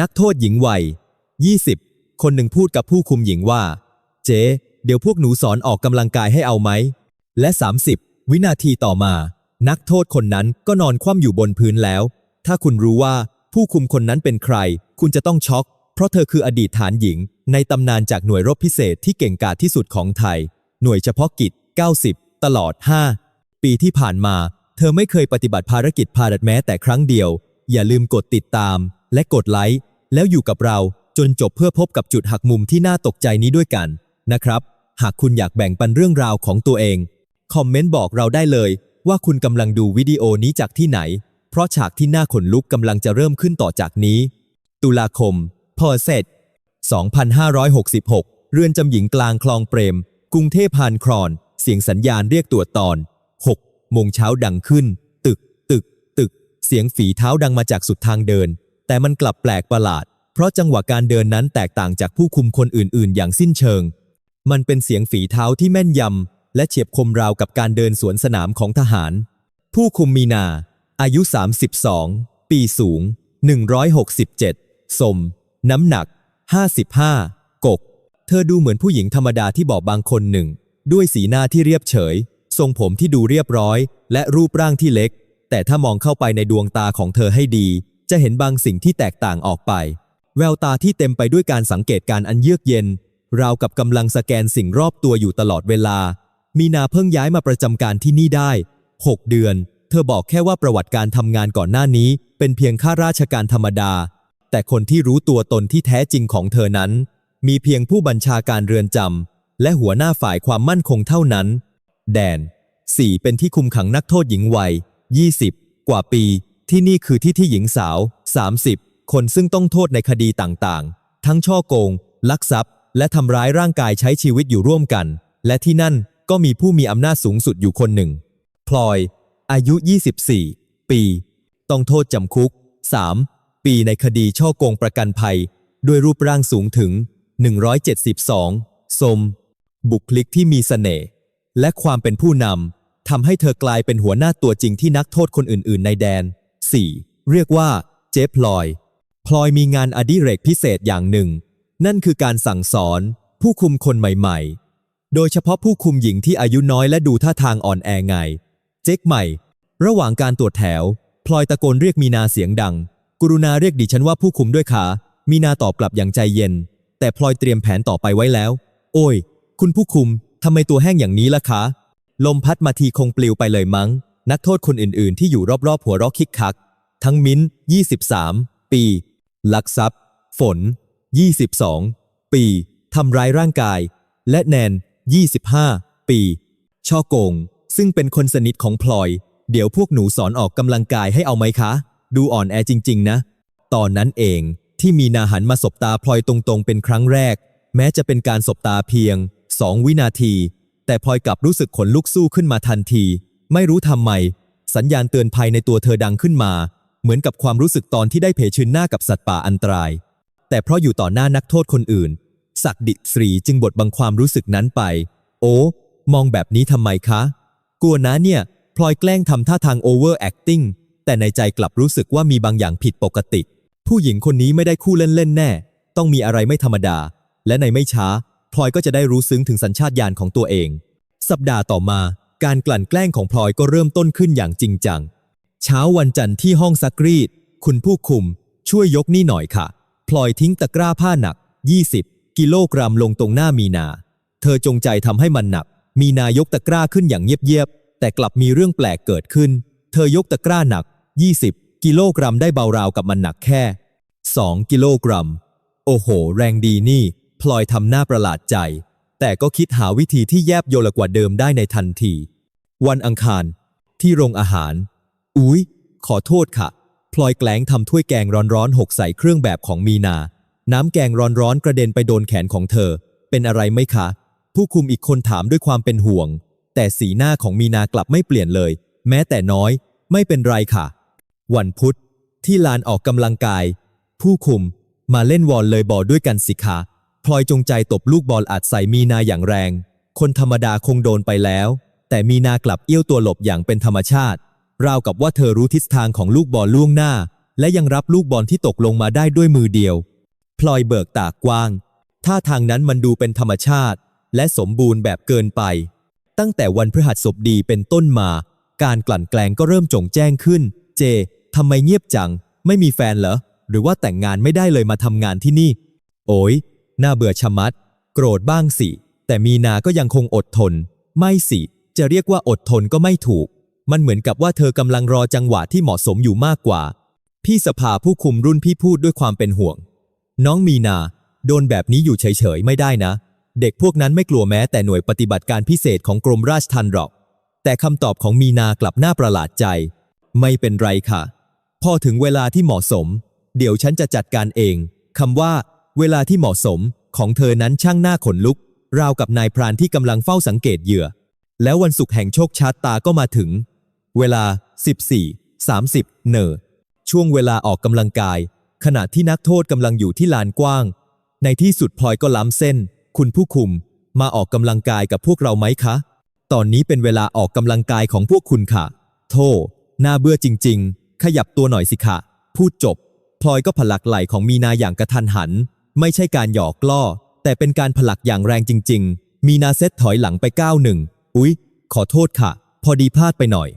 นักโทษหญิงวัย 20 คนหนึ่งพูดกับผู้คุมหญิงว่า เจ๊เดี๋ยวพวกหนูสอนออกกำลังกายให้เอาไหม และ 30 วินาทีต่อมา นักโทษคนนั้นก็นอนคว่ำอยู่บนพื้นแล้ว ถ้าคุณรู้ว่าผู้คุมคนนั้นเป็นใคร คุณจะต้องช็อก เพราะเธอคืออดีตฐานหญิง ในตำนานจากหน่วยรบพิเศษที่เก่งกาจที่สุดของไทย หน่วยเฉพาะกิจ 90 ตลอด 5 ปีที่ผ่านมา เธอไม่เคยปฏิบัติภารกิจพาดแม้แต่ครั้งเดียว อย่าลืมกดติดตาม และกดไลค์แล้วอยู่กับเราจนจบเพื่อพบกับจุดหักมุมที่น่าตกใจนี้ด้วยกันนะครับ หากคุณอยากแบ่งปันเรื่องราวของตัวเอง คอมเมนต์บอกเราได้เลย ว่าคุณกำลังดูวิดีโอนี้จากที่ไหน เพราะฉากที่น่าขนลุกกำลังจะเริ่มขึ้นต่อจากนี้ ตุลาคม พอเสร็จ 2566 เรือนจำหญิงกลางคลองเปรม กรุงเทพพานครอนเสียงสัญญาณเรียกตรวจตอน 6 โมงเช้าดังขึ้น ตึก ตึก ตึก เสียงฝีเท้าดังมาจากสุดทางเดิน แต่มันกลับแปลกประหลาด เพราะจังหวะการเดินนั้นแตกต่างจากผู้คุมคนอื่นๆ อย่างสิ้นเชิง มันเป็นเสียงฝีเท้าที่แม่นยำ และเฉียบคมราวกับการเดินสวนสนามของทหาร ผู้คุมมีนา อายุ 32 ปีสูง 167 สม น้ำหนัก 55 กก เธอดูเหมือนผู้หญิงธรรมดาที่บอบบางคนหนึ่ง ด้วยสีหน้าที่เรียบเฉย ทรงผมที่ดูเรียบร้อย และรูปร่างที่เล็ก แต่ถ้ามองเข้าไปในดวงตาของเธอให้ดี จะเห็นบางสิ่งที่แตกต่างออกไป แววตาที่เต็มไปด้วยการสังเกตการอันเยือกเย็น ราวกับกำลังสแกนสิ่งรอบตัวอยู่ตลอดเวลา มีนาเพิ่งย้ายมาประจำการที่นี่ได้ 6 เดือน เธอบอกแค่ว่าประวัติการทำงานก่อนหน้านี้ เป็นเพียงข้าราชการธรรมดา แต่คนที่รู้ตัวตนที่แท้จริงของเธอนั้น มีเพียงผู้บัญชาการเรือนจำและหัวหน้าฝ่ายความมั่นคงเท่านั้น แดน 4 เป็นที่คุมขังนักโทษหญิงวัย 20 กว่าปี ที่นี่คือที่ที่หญิงสาว 30 คนซึ่งต้องโทษในคดีต่างๆ ทั้งช่อโกง ลักทรัพย์ และทำร้ายร่างกายใช้ชีวิตอยู่ร่วมกัน และที่นั่นก็มีผู้มีอำนาจสูงสุดอยู่คนหนึ่ง พลอย อายุ 24 ปี ต้องโทษจำคุก 3 ปีในคดีช่อโกงประกันภัย ด้วยรูปร่างสูงถึง 172 สม บุคลิกที่มีเสน่ห์และความเป็นผู้นำทำให้เธอกลายเป็นหัวหน้าตัวจริงที่นักโทษคนอื่น ๆ ในแดน 4. เรียกว่า เจ๊พลอย พลอยมีงานอดิเรกพิเศษอย่างหนึ่ง นั่นคือการสั่งสอน ผู้คุมคนใหม่ๆ โดยเฉพาะผู้คุมหญิงที่อายุน้อยและดูท่าทางอ่อนแอไง เจ๊กใหม่ ระหว่างการตรวจแถว พลอยตะโกนเรียกมีนาเสียงดัง กรุณาเรียกดิฉันว่าผู้คุมด้วยค่ะมีนาตอบกลับอย่างใจเย็น แต่พลอยเตรียมแผนต่อไปไว้แล้ว โอ้ย คุณผู้คุมทำไมตัวแห้งอย่างนี้ล่ะคะ ลมพัดมาทีคงปลิวไปเลยมั้ง นักโทษคนอื่นๆ ที่อยู่รอบๆ หัวเรอกคิกคัก ทั้งมิ้น 23 ปี ลักทรัพย์ ฝน 22 ปี ทำร้ายร่างกาย และแนน 25 ปี ช่อโกง ซึ่งเป็นคนสนิทของพลอย เดี๋ยวพวกหนูสอนออกกำลังกายให้เอาไหมคะ ดูอ่อนแอจริง ๆ นะ ตอนนั้นเองที่มีนาหันมาสบตาพลอยตรงๆ เป็นครั้งแรก แม้จะเป็นการสบตาเพียง2วินาที แต่พลอยกลับรู้สึกขนลุกสู้ขึ้นมาทันที ไม่รู้ทำไม สัญญาณเตือนภัยในตัวเธอดังขึ้นมา เหมือนกับความรู้สึกตอนที่ได้เผชิญหน้ากับสัตว์ป่าอันตราย แต่เพราะอยู่ต่อหน้านักโทษคนอื่น ศักดิศรีจึงบดบังความรู้สึกนั้นไป โอ้ มองแบบนี้ทำไมคะ กลัวนะเนี่ย พลอยแกล้งทำท่าทางโอเวอร์แอคติ้ง แต่ในใจกลับรู้สึกว่ามีบางอย่างผิดปกติ ผู้หญิงคนนี้ไม่ได้คู่เล่นๆแน่ ต้องมีอะไรไม่ธรรมดา และในไม่ช้า พลอยก็จะได้รู้ซึ้งถึงสัญชาตญาณของตัวเอง สัปดาห์ต่อมา การกลั่นแกล้งของพลอยก็เริ่มต้นขึ้นอย่างจริงจัง เช้าวันจันทร์ที่ห้องซักรีด คุณผู้คุม ช่วยยกนี่หน่อยค่ะ พลอยทิ้งตะกร้าผ้าหนัก 20 กิโลกรัมลงตรงหน้ามีนา เธอจงใจทำให้มันหนัก มีนายกตะกร้าขึ้นอย่างเงียบๆ แต่กลับมีเรื่องแปลกเกิดขึ้น เธอยกตะกร้าหนัก 20 กิโลกรัมได้เบาราวกับมันหนักแค่ 2 กิโลกรัม โอ้โห แรงดีนี่ พลอยทำหน้าประหลาดใจแต่ก็คิดหาวิธีที่แยบยลกว่าเดิมได้ในทันที วันอังคาร ที่โรงอาหาร อุ๊ย ขอโทษค่ะ พลอยแกล้งทำถ้วยแกงร้อนๆหกใส่เครื่องแบบของมีนา น้ำแกงร้อนๆกระเด็นไปโดนแขนของเธอ เป็นอะไรไหมคะ ผู้คุมอีกคนถามด้วยความเป็นห่วง แต่สีหน้าของมีนากลับไม่เปลี่ยนเลย แม้แต่น้อย ไม่เป็นไรค่ะ วันพุธ ที่ลานออกกำลังกาย ผู้คุม มาเล่นวอลเลยบอลด้วยกันสิคะพลอยจงใจตบลูกบอลอัดใส่มีนาอย่างแรง คนธรรมดาคงโดนไปแล้ว แต่มีนากลับเอี้ยวตัวหลบอย่างเป็นธรรมชาติ ราวกับว่าเธอรู้ทิศทางของลูกบอลล่วงหน้า และยังรับลูกบอลที่ตกลงมาได้ด้วยมือเดียว พลอยเบิกตากว้าง ท่าทางนั้นมันดูเป็นธรรมชาติ และสมบูรณ์แบบเกินไป ตั้งแต่วันพฤหัสบดีเป็นต้นมา การกลั่นแกล้งก็เริ่มจงแจ้งขึ้น เจทำไมเงียบจัง ไม่มีแฟนเหรอ หรือว่าแต่งงานไม่ได้เลยมาทำงานที่นี่ โอ้ยน่าเบื่อชะมัด โกรธบ้างสิ แต่มีนาก็ยังคงอดทน ไม่สิ จะเรียกว่าอดทนก็ไม่ถูก มันเหมือนกับว่าเธอกำลังรอจังหวะที่เหมาะสมอยู่มากกว่า พี่สภาผู้คุมรุ่นพี่พูดด้วยความเป็นห่วง น้องมีนา โดนแบบนี้อยู่เฉยๆไม่ได้นะ เด็กพวกนั้นไม่กลัวแม้แต่หน่วยปฏิบัติการพิเศษของกรมราชทัณฑ์หรอก แต่คำตอบของมีนากลับน่าประหลาดใจ ไม่เป็นไรค่ะ พอถึงเวลาที่เหมาะสม เดี๋ยวฉันจะจัดการเองคำว่า เวลาที่เหมาะสมของเธอนั้นช่างหน้าขนลุก ราวกับนายพรานที่กำลังเฝ้าสังเกตเหยื่อ แล้ววันศุกร์แห่งโชคชาตตาก็มาถึง เวลา 14 30 เนอช่วงเวลาออกกำลังกาย ขณะที่นักโทษกำลังอยู่ที่ลานกว้าง ในที่สุดพลอยก็ล้ำเส้น คุณผู้คุม มาออกกำลังกายกับพวกเราไหมคะ ตอนนี้เป็นเวลาออกกำลังกายของพวกคุณค่ะโธ่น่าเบื่อจริง ๆ ขยับตัวหน่อยสิค่ะ พูดจบ พลอยก็ผลักไหล่ของมีนาอย่างกระทันหัน ไม่ใช่การหยอกล้อ แต่เป็นการผลักอย่างแรงจริง ๆ มีนาเซตถอยหลังไปก้าวหนึ่ง อุ๊ย ขอโทษค่ะ พอดีพลาดไปหน่อย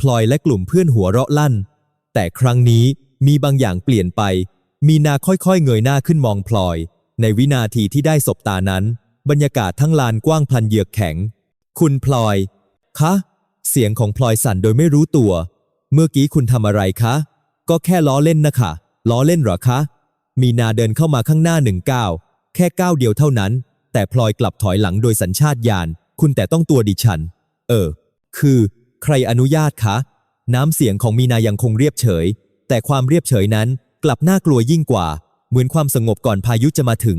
พลอยและกลุ่มเพื่อนหัวเราะลั่น แต่ครั้งนี้มีบางอย่างเปลี่ยนไป มีนาค่อยๆ เงยหน้าขึ้นมองพลอย ในวินาทีที่ได้สบตานั้น บรรยากาศทั้งลานกว้างพลันเยือกแข็ง คุณพลอย คะ เสียงของพลอยสั่นโดยไม่รู้ตัว เมื่อกี้คุณทำอะไรคะ ก็แค่ล้อเล่นนะคะล้อเล่นเหรอคะ มีนาเดินเข้ามาข้างหน้าหนึ่งก้าวแค่ก้าวเดียวเท่านั้น แต่พลอยกลับถอยหลังโดยสัญชาตญาณ คุณแต่ต้องตัวดิฉัน เออ คือ ใครอนุญาตคะ น้ำเสียงของมีนายังคงเรียบเฉย แต่ความเรียบเฉยนั้นกลับน่ากลัวยิ่งกว่า เหมือนความสงบก่อนพายุจะมาถึง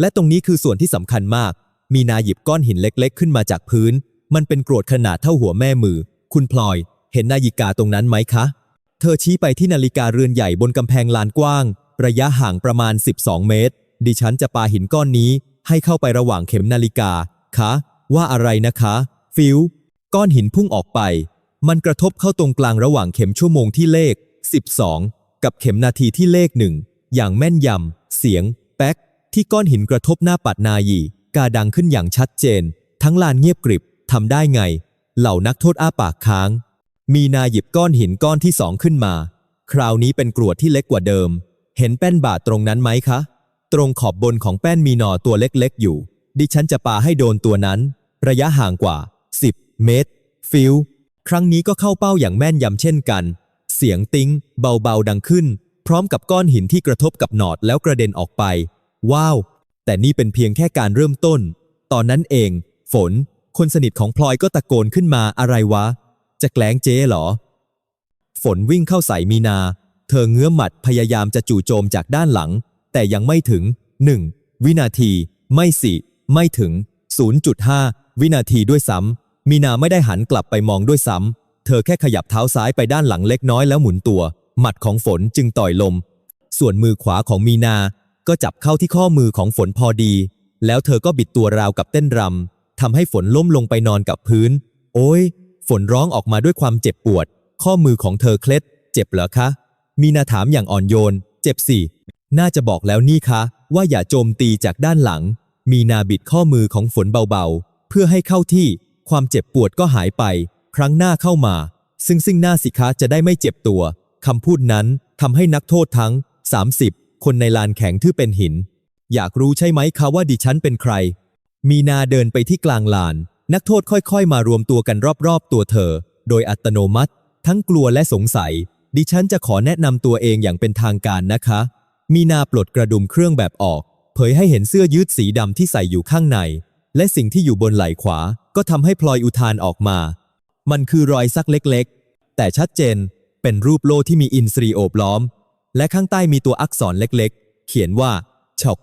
และตรงนี้คือส่วนที่สำคัญมาก มีนาหยิบก้อนหินเล็ก ๆ ขึ้นมาจากพื้น มันเป็นกรวดขนาดเท่าหัวแม่มือ คุณพลอย เห็นนาฬิกาตรงนั้นไหมคะ เธอชี้ไปที่นาฬิกาเรือนใหญ่บนกำแพงลานกว้าง ระยะห่างประมาณ 12 เมตร ดิฉันจะปาหินก้อนนี้ ให้เข้าไประหว่างเข็มนาฬิกา คะ ว่าอะไรนะคะ ฟิว ก้อนหินพุ่งออกไป มันกระทบเข้าตรงกลางระหว่างเข็มชั่วโมงที่เลข 12 กับเข็มนาทีที่เลขหนึ่งอย่างแม่นยำ เสียง แป๊ก ที่ก้อนหินกระทบหน้าปัดนายี กาดังขึ้นอย่างชัดเจน ทั้งลานเงียบกริบทำได้ไง เหล่านักโทษอ้าปากค้าง มีนาหยิบก้อนหินก้อนที่สองขึ้นมา คราวนี้เป็นกรวดที่เล็กกว่าเดิม เห็นแป้นบาดตรงนั้นไหมคะ ตรงขอบบนของแป้นมีหนอตัวเล็กๆอยู่ ดิฉันจะปาให้โดนตัวนั้น ระยะห่างกว่า 10 เมตร ฟิลครั้งนี้ก็เข้าเป้าอย่างแม่นยำเช่นกัน เสียงติ้ง เบาๆดังขึ้น พร้อมกับก้อนหินที่กระทบกับหนอดแล้วกระเด็นออกไป ว้าว แต่นี่เป็นเพียงแค่การเริ่มต้น ตอนนั้นเอง ฝน คนสนิทของพลอยก็ตะโกนขึ้นมาอะไรวะ จะแกล้งเจ๊เหรอ ฝนวิ่งเข้าใส่มีนา เธอเงื้อหมัดพยายามจะจู่โจมจากด้านหลัง แต่ยังไม่ถึง1วินาที ไม่สิ ไม่ถึง 0.5 วินาทีด้วยซ้ำมีนาไม่ได้หันกลับไปมองด้วยซ้ำเธอแค่ขยับเท้าซ้ายไปด้านหลังเล็กน้อยแล้วหมุนตัว หมัดของฝนจึงต่อยลม ส่วนมือขวาของมีนาก็จับเข้าที่ข้อมือของฝนพอดี แล้วเธอก็บิดตัวราวกับเต้นรำทำให้ฝนล้มลงไปนอนกับพื้น โอ้ย ฝนร้องออกมาด้วยความเจ็บปวด ข้อมือของเธอเคล็ด เจ็บเหรอคะ มีนาถามอย่างอ่อนโยน เจ็บสิ น่าจะบอกแล้วนี่คะ ว่าอย่าโจมตีจากด้านหลัง มีนาบิดข้อมือของฝนเบาๆ เพื่อให้เข้าที่ ความเจ็บปวดก็หายไป ครั้งหน้าเข้ามา ซึ่งซึ่งหน้าสิคะจะได้ไม่เจ็บตัวคำพูดนั้นทำให้นักโทษทั้ง 30 คนในลานแข็งที่เป็นหิน อยากรู้ใช่ไหมคะว่าดิฉันเป็นใคร มีนาเดินไปที่กลางลาน นักโทษค่อยๆ มารวมตัวกันรอบๆ ตัวเธอ โดยอัตโนมัติ ทั้งกลัวและสงสัย ดิฉันจะขอแนะนำตัวเองอย่างเป็นทางการนะคะ มีนาปลดกระดุมเครื่องแบบออก เผยให้เห็นเสื้อยืดสีดำที่ใส่อยู่ข้างใน และสิ่งที่อยู่บนไหล่ขวา ก็ทำให้พลอยอุทานออกมา มันคือรอยสักเล็กๆ แต่ชัดเจน เป็นรูปโลที่มีอินทรีโอบล้อม และข้างใต้มีตัวอักษรเล็กๆ เขียนว่าฉก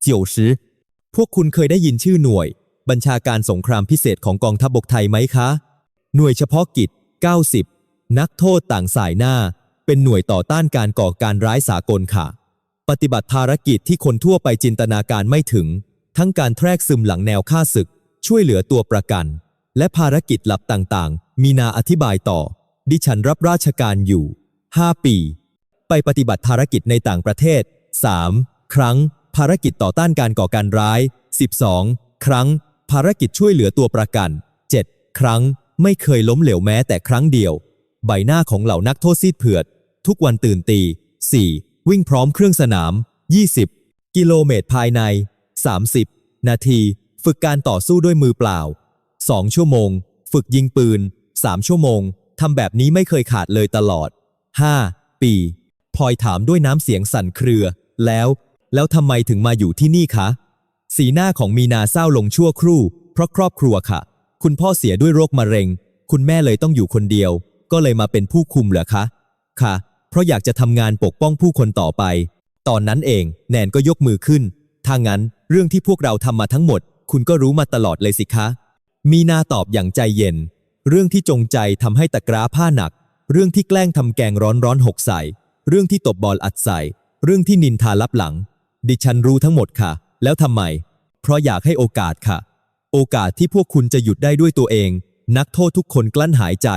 เจียวซือพวกคุณเคยได้ยินชื่อหน่วย บัญชาการสงครามพิเศษของกองทัพบกไทยไหมคะ หน่วยเฉพาะกิจ 90 นักโทษต่างสายหน้า เป็นหน่วยต่อต้านการก่อการร้ายสากลค่ะ ปฏิบัติภารกิจที่คนทั่วไปจินตนาการไม่ถึง ทั้งการแทรกซึมหลังแนวฆ่าศึก ช่วยเหลือตัวประกัน และภารกิจลับต่างๆ มีนาอธิบายต่อ ดิฉันรับราชการอยู่ 5 ปี ไปปฏิบัติภารกิจในต่างประเทศ 3. ครั้ง ภารกิจต่อต้านการก่อการร้าย 12 ครั้ง ภารกิจช่วยเหลือตัวประกัน 7. ครั้ง ไม่เคยล้มเหลวแม้แต่ครั้งเดียว ใบหน้าของเหล่านักโทษซีดเผือด ทุกวันตื่นตี 4. วิ่งพร้อมเครื่องสนาม 20 กิโลเมตรภายใน 30 นาที ฝึกการต่อสู้ด้วยมือเปล่า 2 ชั่วโมง ฝึกยิงปืน 3 ชั่วโมง ทำแบบนี้ไม่เคยขาดเลยตลอด 5. ปีพลอยถามด้วยน้ำเสียงสั่นเครือ แล้ว แล้วทำไมถึงมาอยู่ที่นี่คะ สีหน้าของมีนาเศร้าลงชั่วครู่ เพราะครอบครัวค่ะ คุณพ่อเสียด้วยโรคมะเร็ง คุณแม่เลยต้องอยู่คนเดียว ก็เลยมาเป็นผู้คุมเหรอคะ ค่ะ เพราะอยากจะทำงานปกป้องผู้คนต่อไป ตอนนั้นเองแนนก็ยกมือขึ้น ถ้างั้นเรื่องที่พวกเราทำมาทั้งหมด คุณก็รู้มาตลอดเลยสิคะ มีนาตอบอย่างใจเย็น เรื่องที่จงใจทำให้ตะกร้าผ้าหนัก เรื่องที่แกล้งทำแกงร้อนร้อนๆหกใส่ เรื่องที่ตบบอลอัดใส่ เรื่องที่นินทาลับหลัง ดิฉันรู้ทั้งหมดค่ะ แล้วทำไม เพราะอยากให้โอกาสค่ะ โอกาสที่พวกคุณจะหยุดได้ด้วยตัวเอง นักโทษทุกคนกลั้นหายใจ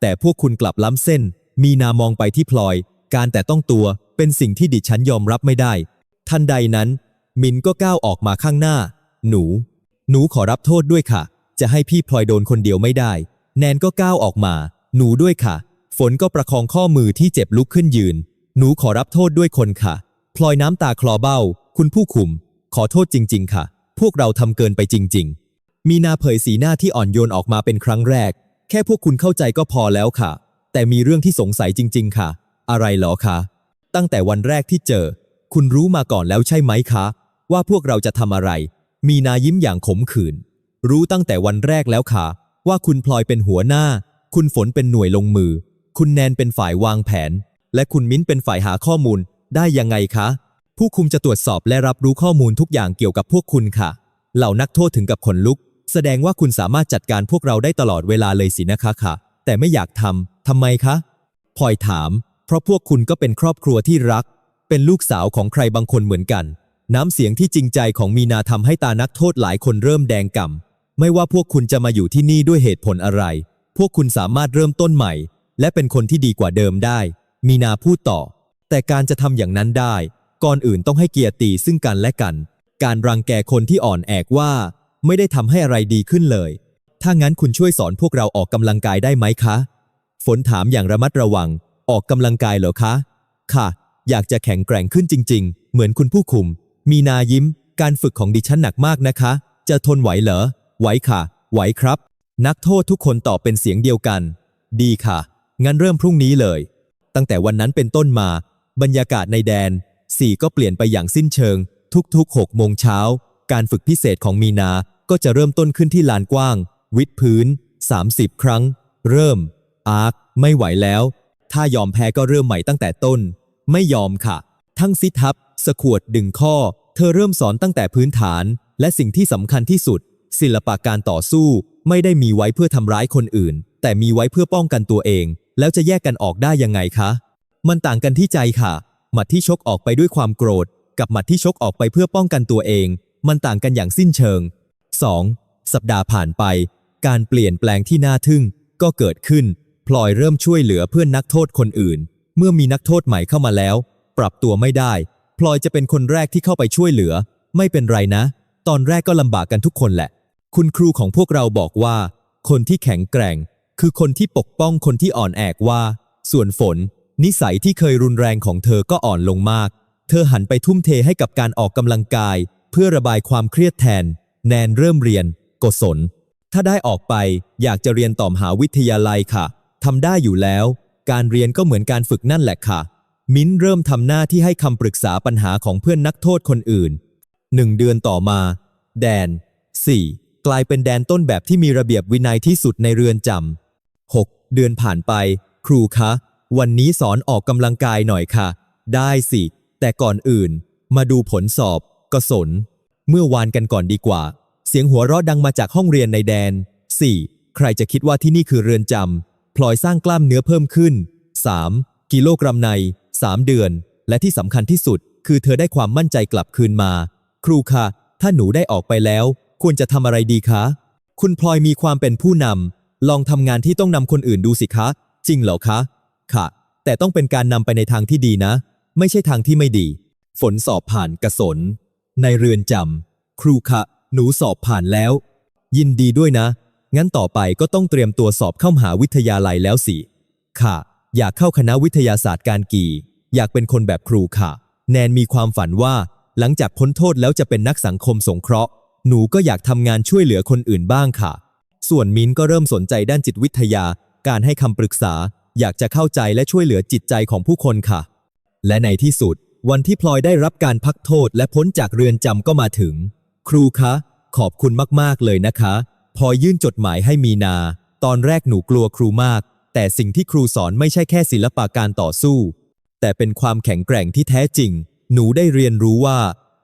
แต่พวกคุณกลับล้ำเส้น มีนามองไปที่พลอย การแต่ต้องตัวเป็นสิ่งที่ดิฉันยอมรับไม่ได้ ทันใดนั้น มินก็ก้าวออกมาข้างหน้า หนู หนูขอรับโทษด้วยค่ะ จะให้พี่พลอยโดนคนเดียวไม่ได้ แนนก็ก้าวออกมา หนูด้วยค่ะ ฝนก็ประคองข้อมือที่เจ็บลุกขึ้นยืน หนูขอรับโทษด้วยคนค่ะ พลอยน้ำตาคลอเบ้า คุณผู้คุม ขอโทษจริง ๆ ค่ะ พวกเราทำเกินไปจริง ๆ มีนาเผยสีหน้าที่อ่อนโยนออกมาเป็นครั้งแรก แค่พวกคุณเข้าใจก็พอแล้วค่ะ แต่มีเรื่องที่สงสัยจริง ๆ ค่ะ อะไรเหรอคะ ตั้งแต่วันแรกที่เจอ คุณรู้มาก่อนแล้วใช่ไหมคะ ว่าพวกเราจะทำอะไร มีนายิ้มอย่างขมขื่น รู้ตั้งแต่วันแรกแล้วค่ะ ว่าคุณพลอยเป็นหัวหน้า คุณฝนเป็นหน่วยลงมือ คุณแนนเป็นฝ่ายวางแผน และคุณมิ้นเป็นฝ่ายหาข้อมูล ได้ยังไงคะ ผู้คุมจะตรวจสอบและรับรู้ข้อมูลทุกอย่างเกี่ยวกับพวกคุณค่ะ เหล่านักโทษถึงกับขนลุก แสดงว่าคุณสามารถจัดการพวกเราได้ตลอดเวลาเลยสินะคะค่ะ แต่ไม่อยากทำ ทำไมคะพลอยถาม เพราะพวกคุณก็เป็นครอบครัวที่รัก เป็นลูกสาวของใครบางคนเหมือนกัน น้ำเสียงที่จริงใจของมีนาทำให้ตานักโทษหลายคนเริ่มแดงก่ำไม่ว่าพวกคุณจะมาอยู่ที่นี่ด้วยเหตุผลอะไร พวกคุณสามารถเริ่มต้นใหม่ และเป็นคนที่ดีกว่าเดิมได้ มีนาพูดต่อ แต่การจะทำอย่างนั้นได้ ก่อนอื่นต้องให้เกียรติซึ่งกันและกัน การรังแกคนที่อ่อนแอกว่า ไม่ได้ทำให้อะไรดีขึ้นเลย ถ้างั้นคุณช่วยสอนพวกเราออกกำลังกายได้ไหมคะ ฝนถามอย่างระมัดระวัง ออกกำลังกายเหรอคะ ค่ะ อยากจะแข็งแกร่งขึ้นจริง ๆ เหมือนคุณผู้คุม มีนายิ้ม การฝึกของดิฉันหนักมากนะคะ จะทนไหวเหรอ ไหวค่ะ ไหวครับ นักโทษทุกคนตอบเป็นเสียงเดียวกัน ดีค่ะ งั้นเริ่มพรุ่งนี้เลย ตั้งแต่วันนั้นเป็นต้นมา บรรยากาศในแดน4ก็เปลี่ยนไปอย่างสิ้นเชิง ทุกๆ6โมงเช้า การฝึกพิเศษของมีนา ก็จะเริ่มต้นขึ้นที่ลานกว้าง วิดพื้น 30 ครั้ง เริ่ม อาร์คไม่ไหวแล้ว ถ้ายอมแพ้ก็เริ่มใหม่ตั้งแต่ต้น ไม่ยอมค่ะ ทั้งซิทอัพสะขวดดึงข้อ เธอเริ่มสอนตั้งแต่พื้นฐาน และสิ่งที่สำคัญที่สุด ศิลปะการต่อสู้ ไม่ได้มีไว้เพื่อทำร้ายคนอื่น แต่มีไว้เพื่อป้องกันตัวเอง แล้วจะแยกกันออกได้ยังไงคะ มันต่างกันที่ใจค่ะ หมัดที่ชกออกไปด้วยความโกรธ กับหมัดที่ชกออกไปเพื่อป้องกันตัวเอง มันต่างกันอย่างสิ้นเชิง 2. สัปดาห์ผ่านไป การเปลี่ยนแปลงที่น่าทึ่งก็เกิดขึ้น พลอยเริ่มช่วยเหลือเพื่อนนักโทษคนอื่น เมื่อมีนักโทษใหม่เข้ามาแล้ว ปรับตัวไม่ได้ พลอยจะเป็นคนแรกที่เข้าไปช่วยเหลือ ไม่เป็นไรนะ ตอนแรกก็ลำบากกันทุกคนแหละ คุณครูของพวกเราบอกว่า คนที่แข็งแกร่ง คือคนที่ปกป้องคนที่อ่อนแอกว่า ส่วนฝน นิสัยที่เคยรุนแรงของเธอก็อ่อนลงมาก เธอหันไปทุ่มเทให้กับการออกกำลังกาย เพื่อระบายความเครียดแทน แนนเริ่มเรียนกศลถ้าได้ออกไปอยากจะเรียนต่อมหาวิทยาลัยค่ะ ทำได้อยู่แล้ว การเรียนก็เหมือนการฝึกนั่นแหละค่ะ มิ้นเริ่มทำหน้าที่ให้คำปรึกษาปัญหาของเพื่อนนักโทษคนอื่นหนึ่งเดือนต่อมา แดน 4. กลายเป็นแดนต้นแบบที่มีระเบียบวินัยที่สุดในเรือนจำ 6. เดือนผ่านไป ครูคะ วันนี้สอนออกกำลังกายหน่อยค่ะ ได้สิ แต่ก่อนอื่น มาดูผลสอบกศนเมื่อวานกันก่อนดีกว่า เสียงหัวเราะดังมาจากห้องเรียนในแดน 4. ใครจะคิดว่าที่นี่คือเรือนจำ ลอยสร้างกล้ามเนื้อเพิ่มขึ้น 3. กิโลกรัมใน 3 เดือน และที่สำคัญที่สุด คือเธอได้ความมั่นใจกลับคืนมา ครูคะ ถ้าหนูได้ออกไปแล้ว ควรจะทำอะไรดีคะ คุณพลอยมีความเป็นผู้นำลองทำงานที่ต้องนำคนอื่นดูสิคะ จริงเหรอคะ ค่ะ แต่ต้องเป็นการนำไปในทางที่ดีนะ ไม่ใช่ทางที่ไม่ดี ฝนสอบผ่านกระสน ในเรือนจำครูคะ หนูสอบผ่านแล้ว ยินดีด้วยนะ งั้นต่อไปก็ต้องเตรียมตัวสอบเข้ามหาวิทยาลัยแล้วสิ ค่ะ อยากเข้าคณะวิทยาศาสตร์การกี อยากเป็นคนแบบครูค่ะ แนนมีความฝันว่า หลังจากพ้นโทษแล้วจะเป็นนักสังคมสงเคราะห์ หนูก็อยากทำงานช่วยเหลือคนอื่นบ้างค่ะ ส่วนมิ้นก็เริ่มสนใจด้านจิตวิทยา การให้คำปรึกษา อยากจะเข้าใจและช่วยเหลือจิตใจของผู้คนค่ะ และในที่สุด วันที่พลอยได้รับการพักโทษและพ้นจากเรือนจำก็มาถึง ครูคะ ขอบคุณมากๆเลยนะคะ พอยื่นจดหมายให้มีนา ตอนแรกหนูกลัวครูมาก แต่สิ่งที่ครูสอนไม่ใช่แค่ศิลปะการต่อสู้ แต่เป็นความแข็งแกร่งที่แท้จริง หนูได้เรียนรู้ว่า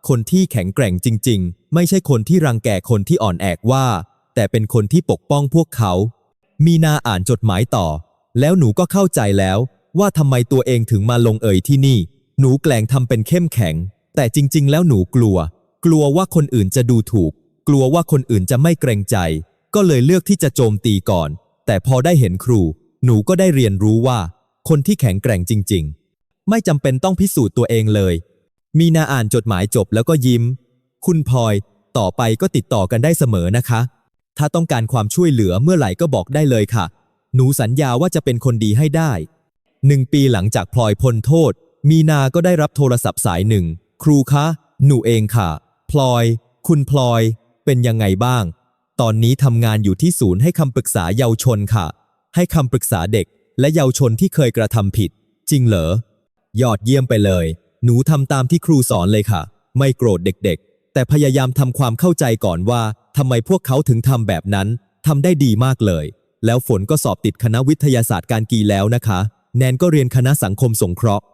คนที่แข็งแกร่งจริง ๆ ไม่ใช่คนที่รังแกคนที่อ่อนแอกว่า แต่เป็นคนที่ปกป้องพวกเขา มีนาอ่านจดหมายต่อ แล้วหนูก็เข้าใจแล้ว ว่าทำไมตัวเองถึงมาลงเอยที่นี่ หนูแกล้งทำเป็นเข้มแข็ง แต่จริง ๆ แล้วหนูกลัว กลัวว่าคนอื่นจะดูถูก กลัวว่าคนอื่นจะไม่เกรงใจ ก็เลยเลือกที่จะโจมตีก่อน แต่พอได้เห็นครู หนูก็ได้เรียนรู้ว่า คนที่แข็งแกร่งจริง ๆ ไม่จำเป็นต้องพิสูจน์ตัวเองเลย มีนาอ่านจดหมายจบแล้วก็ยิ้ม คุณพลอย ต่อไปก็ติดต่อกันได้เสมอนะคะ ถ้าต้องการความช่วยเหลือเมื่อไหร่ก็บอกได้เลยค่ะ หนูสัญญาว่าจะเป็นคนดีให้ได้หนึ่งปีหลังจากพลอยพ้นโทษ มีนาก็ได้รับโทรศัพท์สายหนึ่ง ครูคะ หนูเองค่ะ พลอย คุณพลอย เป็นยังไงบ้าง ตอนนี้ทำงานอยู่ที่ศูนย์ให้คำปรึกษาเยาวชนค่ะ ให้คำปรึกษาเด็ก และเยาวชนที่เคยกระทำผิด จริงเหรอ ยอดเยี่ยมไปเลย หนูทำตามที่ครูสอนเลยค่ะ ไม่โกรธเด็กๆ แต่พยายามทำความเข้าใจก่อนว่าทำไมพวกเขาถึงทำแบบนั้นทำได้ดีมากเลย แล้วฝนก็สอบติดคณะวิทยาศาสตร์การกีแล้วนะคะ แนนก็เรียนคณะสังคมสงเคราะห์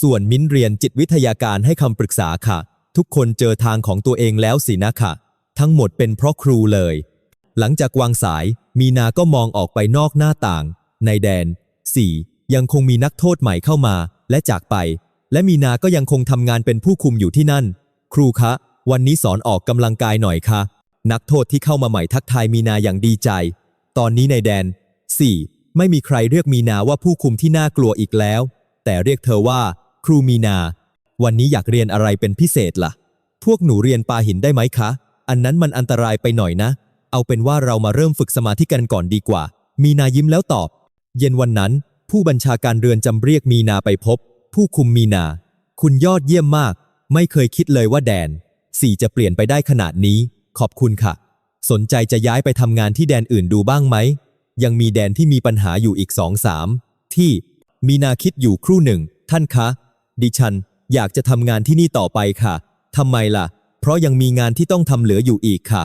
ส่วนมิ้นเรียนจิตวิทยาการให้คำปรึกษาค่ะ ทุกคนเจอทางของตัวเองแล้วสินะค่ะ ทั้งหมดเป็นเพราะครูเลย หลังจากวางสาย มีนาก็มองออกไปนอกหน้าต่าง ในแดน 4 ยังคงมีนักโทษใหม่เข้ามา และจากไป และมีนาก็ยังคงทำงานเป็นผู้คุมอยู่ที่นั่น ครูคะ วันนี้สอนออกกำลังกายหน่อยคะนักโทษที่เข้ามาใหม่ทักทายมีนาอย่างดีใจ ตอนนี้ในแดน 4 ไม่มีใครเรียกมีนาว่าผู้คุมที่น่ากลัวอีกแล้ว แต่เรียกเธอว่า ครูมีนา วันนี้อยากเรียนอะไรเป็นพิเศษล่ะ พวกหนูเรียนปาหินได้ไหมคะ อันนั้นมันอันตรายไปหน่อยนะ เอาเป็นว่าเรามาเริ่มฝึกสมาธิกันก่อนดีกว่า มีนายิ้มแล้วตอบ เย็นวันนั้น ผู้บัญชาการเรือนจำเรียกมีนาไปพบ ผู้คุมมีนา คุณยอดเยี่ยมมาก ไม่เคยคิดเลยว่าแดน สี่จะเปลี่ยนไปได้ขนาดนี้ ขอบคุณค่ะ สนใจจะย้ายไปทำงานที่แดนอื่นดูบ้างไหม ยังมีแดนที่มีปัญหาอยู่อีกสองสามที่มีนาคิดอยู่ครู่หนึ่ง ท่านคะ ดิฉัน อยากจะทำงานที่นี่ต่อไปค่ะทำไมล่ะ เพราะยังมีงานที่ต้องทำเหลืออยู่อีกค่ะ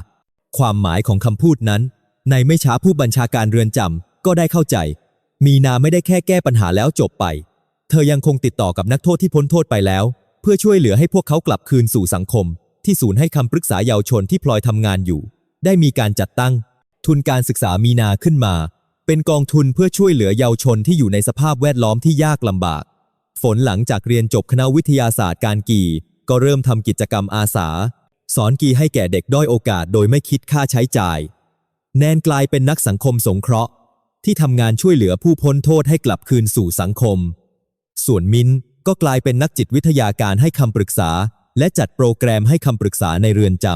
ความหมายของคำพูดนั้น ในไม่ช้าผู้บัญชาการเรือนจำก็ได้เข้าใจ มีนาไม่ได้แค่แก้ปัญหาแล้วจบไป เธอยังคงติดต่อกับนักโทษที่พ้นโทษไปแล้ว เพื่อช่วยเหลือให้พวกเขากลับคืนสู่สังคม ที่ศูนย์ให้คำปรึกษาเยาวชนที่พลอยทำงานอยู่ ได้มีการจัดตั้ง ทุนการศึกษามีนาขึ้นมา เป็นกองทุนเพื่อช่วยเหลือเยาวชนที่อยู่ในสภาพแวดล้อมที่ยากลำบาก ฝนหลังจากเรียนจบคณะวิทยาศาสตร์การกี ก็เริ่มทำกิจกรรมอาสา สอนกีให้แก่เด็กด้อยโอกาสโดยไม่คิดค่าใช้จ่าย แนนกลายเป็นนักสังคมสงเคราะห์ ที่ทำงานช่วยเหลือผู้พ้นโทษให้กลับคืนสู่สังคม ส่วนมินก็กลายเป็นนักจิตวิทยาการให้คำปรึกษา และจัดโปรแกรมให้คำปรึกษาในเรือนจ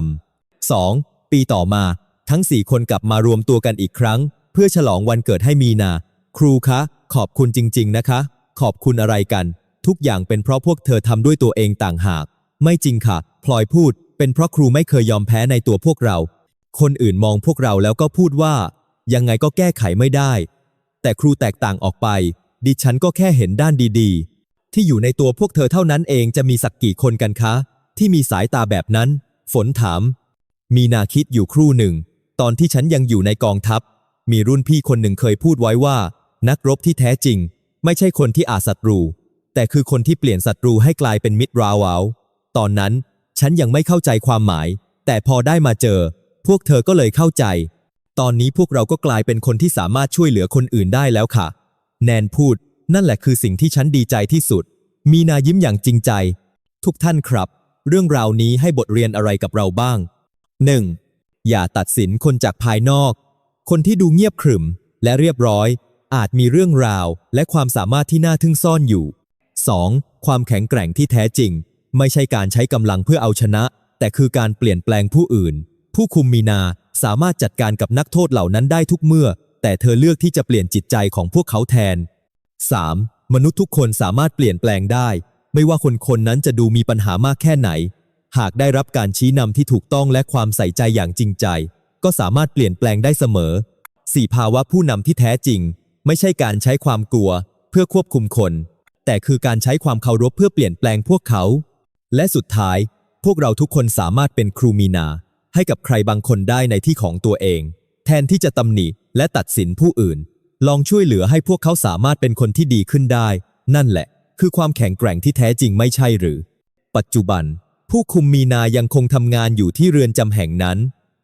ำ 2. ปีต่อมา ทั้ง 4 คนกลับมารวมตัวกันอีกครั้ง เพื่อฉลองวันเกิดให้มีนา ครูคะ ขอบคุณจริง ๆ นะคะ ขอบคุณอะไรกัน ทุกอย่างเป็นเพราะพวกเธอทำด้วยตัวเองต่างหาก ไม่จริงค่ะ พลอยพูด เป็นเพราะครูไม่เคยยอมแพ้ในตัวพวกเรา คนอื่นมองพวกเราแล้วก็พูดว่า ยังไงก็แก้ไขไม่ได้ แต่ครูแตกต่างออกไป ดิฉันก็แค่เห็นด้านดีๆ ที่อยู่ในตัวพวกเธอเท่านั้นเองจะมีสักกี่คนกันคะ ที่มีสายตาแบบนั้น ฝนถาม มีนาคิดอยู่ครู่หนึ่ง ตอนที่ฉันยังอยู่ในกองทัพ มีรุ่นพี่คนหนึ่งเคยพูดไว้ว่า นักรบที่แท้จริง ไม่ใช่คนที่อาศัตรู แต่คือคนที่เปลี่ยนศัตรูให้กลายเป็นมิตรราวเอา ตอนนั้น ฉันยังไม่เข้าใจความหมาย แต่พอได้มาเจอ พวกเธอก็เลยเข้าใจ ตอนนี้พวกเราก็กลายเป็นคนที่สามารถช่วยเหลือคนอื่นได้แล้วค่ะ แนนพูด นั่นแหละคือสิ่งที่ฉันดีใจที่สุด มีนายิ้มอย่างจริงใจ ทุกท่านครับ เรื่องราวนี้ให้บทเรียนอะไรกับเราบ้าง 1. อย่าตัดสินคนจากภายนอก คนที่ดูเงียบขรึม และเรียบร้อย อาจมีเรื่องราว และความสามารถที่น่าทึ่งซ่อนอยู่ 2. ความแข็งแกร่งที่แท้จริง ไม่ใช่การใช้กำลังเพื่อเอาชนะ แต่คือการเปลี่ยนแปลงผู้อื่น ผู้คุมมีนาสามารถจัดการกับนักโทษเหล่านั้นได้ทุกเมื่อ แต่เธอเลือกที่จะเปลี่ยนจิตใจของพวกเขาแทน 3. มนุษย์ทุกคนสามารถเปลี่ยนแปลงได้ ไม่ว่าคนคนนั้นจะดูมีปัญหามากแค่ไหน หากได้รับการชี้นำที่ถูกต้องและความใส่ใจอย่างจริงใจ ก็สามารถเปลี่ยนแปลงได้เสมอ 4. ภาวะผู้นำที่แท้จริง ไม่ใช่การใช้ความกลัว เพื่อควบคุมคน แต่คือการใช้ความเคารพเพื่อเปลี่ยนแปลงพวกเขา และสุดท้าย พวกเราทุกคนสามารถเป็นครูมีนา ให้กับใครบางคนได้ในที่ของตัวเอง แทนที่จะตำหนิและตัดสินผู้อื่น ลองช่วยเหลือให้พวกเขาสามารถเป็นคนที่ดีขึ้นได้ นั่นแหละ คือความแข็งแกร่งที่แท้จริงไม่ใช่หรือ ปัจจุบัน ผู้คุมมีนายังคงทำงานอยู่ที่เรือนจำแห่งนั้น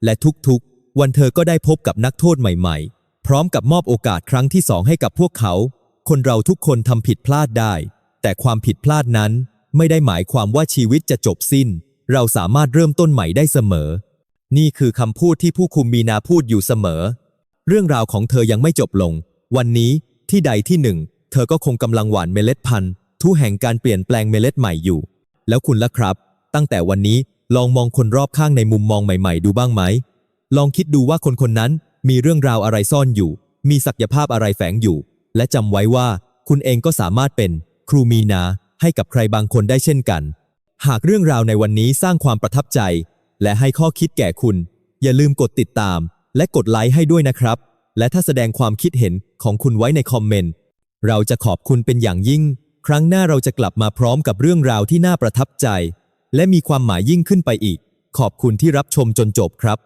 และทุกๆ วันเธอก็ได้พบกับนักโทษใหม่ๆ พร้อมกับมอบโอกาสครั้งที่สองให้กับพวกเขา คนเราทุกคนทำผิดพลาดได้ แต่ความผิดพลาดนั้น ไม่ได้หมายความว่าชีวิตจะจบสิ้น เราสามารถเริ่มต้นใหม่ได้เสมอ นี่คือคำพูดที่ผู้คุมมีนาพูดอยู่เสมอ เรื่องราวของเธอยังไม่จบลง วันนี้ที่ใดที่หนึ่ง เธอก็คงกำลังหว่านเมล็ดพันธุ์ทุแห่งการเปลี่ยนแปลงเมล็ดใหม่อยู่ แล้วคุณล่ะครับ ตั้งแต่วันนี้ลองมองคนรอบข้างในมุมมองใหม่ ๆ ดูบ้างไหม ลองคิดดูว่าคนคนนั้นมีเรื่องราวอะไรซ่อนอยู่ มีศักยภาพอะไรแฝงอยู่ และจำไว้ว่าคุณเองก็สามารถเป็นครูมีนา ให้กับใครบางคนได้เช่นกัน หากเรื่องราวในวันนี้สร้างความประทับใจ และให้ข้อคิดแก่คุณ อย่าลืมกดติดตาม และกดไลค์ให้ด้วยนะครับ และถ้าแสดงความคิดเห็นของคุณไว้ในคอมเมนต์เราจะขอบคุณเป็นอย่างยิ่ง ครั้งหน้าเราจะกลับมาพร้อมกับเรื่องราวที่น่าประทับใจ และมีความหมายยิ่งขึ้นไปอีก ขอบคุณที่รับชมจนจบครับ